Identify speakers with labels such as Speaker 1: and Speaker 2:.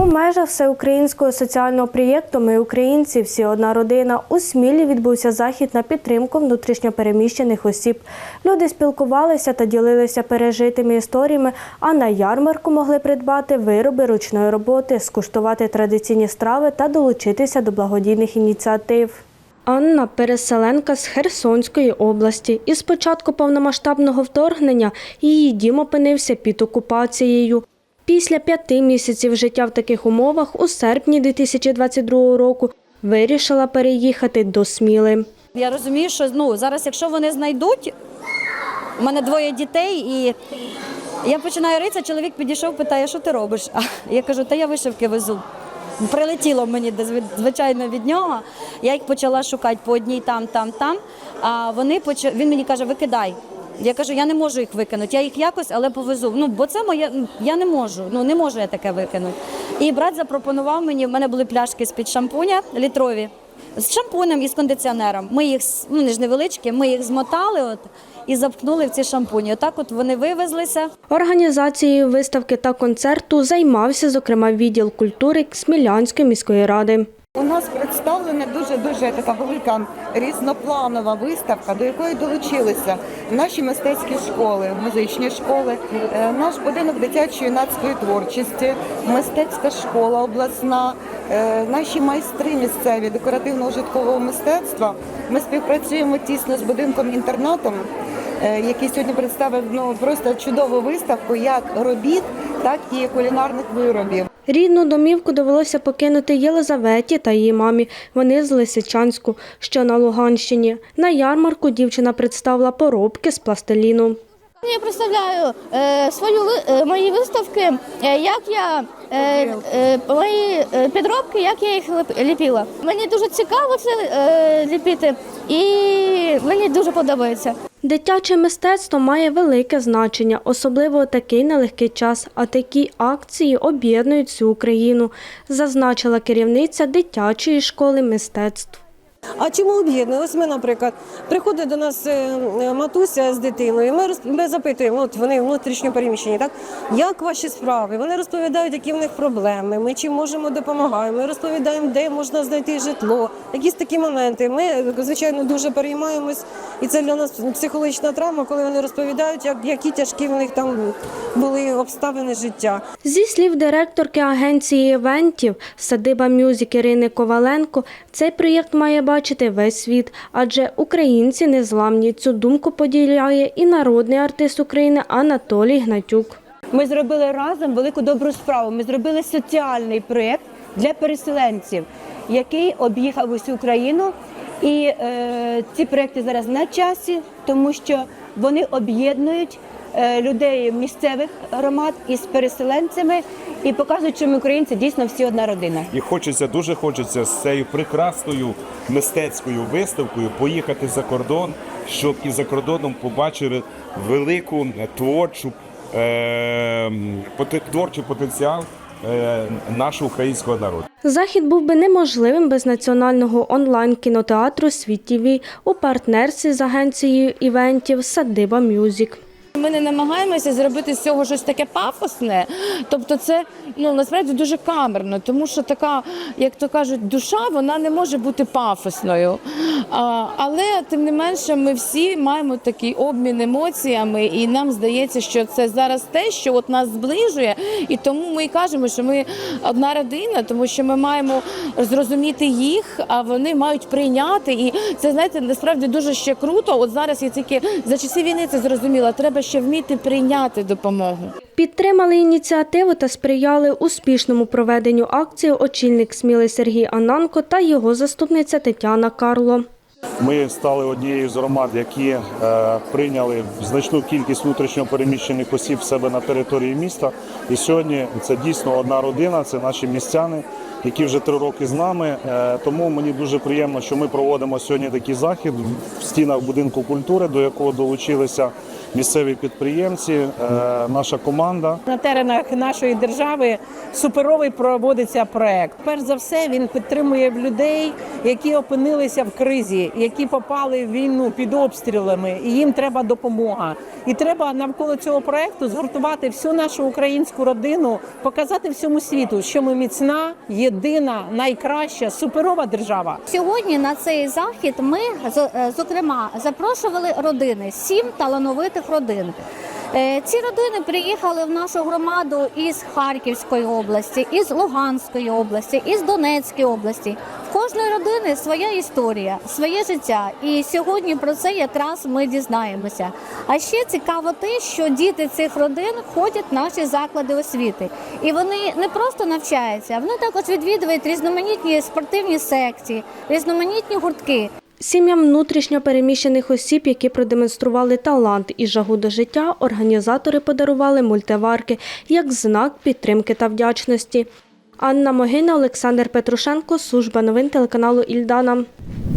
Speaker 1: У межах всеукраїнського соціального проєкту Ми українці всі одна родина у Смілі відбувся захід на підтримку внутрішньопереміщених осіб. Люди спілкувалися та ділилися пережитими історіями, а на ярмарку могли придбати вироби ручної роботи, скуштувати традиційні страви та долучитися до благодійних ініціатив. Анна переселенка з Херсонської області. І з початку повномасштабного вторгнення її дім опинився під окупацією. Після п'яти місяців життя в таких умовах у серпні 2022 року вирішила переїхати до Сміли.
Speaker 2: Я розумію, що ну зараз, якщо вони знайдуть, у мене двоє дітей, і я починаю ритися, чоловік підійшов, питає, що ти робиш? А я кажу, та я вишивки везу. Прилетіло мені звичайно від нього. Я їх почала шукати по одній там, там, там. А вони поч... він мені каже, викидай. Я кажу, я не можу їх викинути. Я їх якось, але повезу. Ну, бо це моє, я не можу. Ну не можу я таке викинути. І брат запропонував мені. В мене були пляшки з під шампуня літрові з шампунем і з кондиціонером. Ми їх ну, вони ж невеличкі, ми їх змотали от і запхнули в ці шампуні. Отак от вони вивезлися.
Speaker 1: Організацією виставки та концерту займався, зокрема, відділ культури Смілянської міської ради.
Speaker 3: У нас представлена дуже дуже така велика різнопланова виставка, до якої долучилися наші мистецькі школи, музичні школи, е, наш будинок дитячої юнацької творчості, мистецька школа обласна, е, наші майстри місцеві декоративно-ужиткового мистецтва. Ми співпрацюємо тісно з будинком інтернатом. Е, Який сьогодні представив ну просто чудову виставку як робіт, так і кулінарних виробів.
Speaker 1: Рідну домівку довелося покинути Єлизаветі та її мамі. Вони з Лисичанську, що на Луганщині. На ярмарку дівчина представила поробки з пластиліну.
Speaker 4: Я представляю е, свою ви- е, мої виставки, е, як я е, е, мої підробки, як я їх ліпила. Мені дуже цікаво це е, ліпити, і мені дуже подобається.
Speaker 1: Дитяче мистецтво має велике значення, особливо такий нелегкий час. А такі акції об'єднують всю Україну, зазначила керівниця дитячої школи мистецтв.
Speaker 5: А чому об'єднує? Ось ми, наприклад, приходить до нас е, е, матуся з дитиною. Ми роз- ми запитуємо, от вони внутрішньо переміщені, так як ваші справи? Вони розповідають, які в них проблеми. Ми чим можемо допомагаємо. Ми розповідаємо, де можна знайти житло. Якісь такі моменти. Ми звичайно дуже переймаємось, і це для нас психологічна травма, коли вони розповідають, як які тяжкі в них там були обставини життя.
Speaker 1: Зі слів директорки агенції івентів Садиба Мюзик Ірини Коваленко, цей проєкт має бачити весь світ, адже українці незламні. Цю думку поділяє і народний артист України Анатолій Гнатюк.
Speaker 6: Ми зробили разом велику добру справу. Ми зробили соціальний проєкт для переселенців, який об'їхав усю Україну. І е, ці проєкти зараз на часі, тому що вони об'єднують е, людей місцевих громад із переселенцями і показують, що ми українці дійсно всі одна родина.
Speaker 7: І хочеться, дуже хочеться з цією прекрасною мистецькою виставкою поїхати за кордон, щоб і за кордоном побачили велику творчу, е, творчий потенціал нашого українського народу.
Speaker 1: Захід був би неможливим без національного онлайн-кінотеатру «Світ ТІВІ» у партнерстві з агенцією івентів Садиба Мюзик.
Speaker 8: Ми не намагаємося зробити з цього щось таке пафосне. Тобто, це ну насправді дуже камерно, тому що така, як то кажуть, душа вона не може бути пафосною. Але тим не менше, ми всі маємо такий обмін емоціями, і нам здається, що це зараз те, що от нас зближує, і тому ми і кажемо, що ми одна родина, тому що ми маємо зрозуміти їх, а вони мають прийняти. І це знаєте, насправді дуже ще круто. От зараз я тільки за часів війни це зрозуміла. Треба ще вміти прийняти допомогу.
Speaker 1: Підтримали ініціативу та сприяли успішному проведенню акції очільник Сміли Сергій Ананко та його заступниця Тетяна Карло.
Speaker 9: Ми стали однією з громад, які е, прийняли значну кількість внутрішньо переміщених осіб в себе на території міста. І сьогодні це дійсно одна родина, це наші містяни, які вже три роки з нами. Е, тому мені дуже приємно, що ми проводимо сьогодні такий захід в стінах будинку культури, до якого долучилися місцеві підприємці, е, наша команда.
Speaker 10: На теренах нашої держави суперовий проводиться проект. Перш за все, він підтримує людей, які опинилися в кризі, які попали в війну під обстрілами, і їм треба допомога. І треба навколо цього проекту згуртувати всю нашу українську родину, показати всьому світу, що ми міцна, єдина, найкраща, суперова держава.
Speaker 4: Сьогодні на цей захід ми з- е, зокрема запрошували родини, сім талановитих родин. Е, Ці родини приїхали в нашу громаду із Харківської області, із Луганської області, із Донецької області. В кожної родини своя історія, своє життя. І сьогодні про це якраз ми дізнаємося. А ще цікаво те, що діти цих родин ходять в наші заклади освіти, і вони не просто навчаються, вони також відвідують різноманітні спортивні секції, різноманітні гуртки.
Speaker 1: Сім'ям внутрішньо переміщених осіб, які продемонстрували талант і жагу до життя, організатори подарували мультиварки як знак підтримки та вдячності. Анна Могина, Олександр Петрушенко, служба новин телеканалу Ільдана.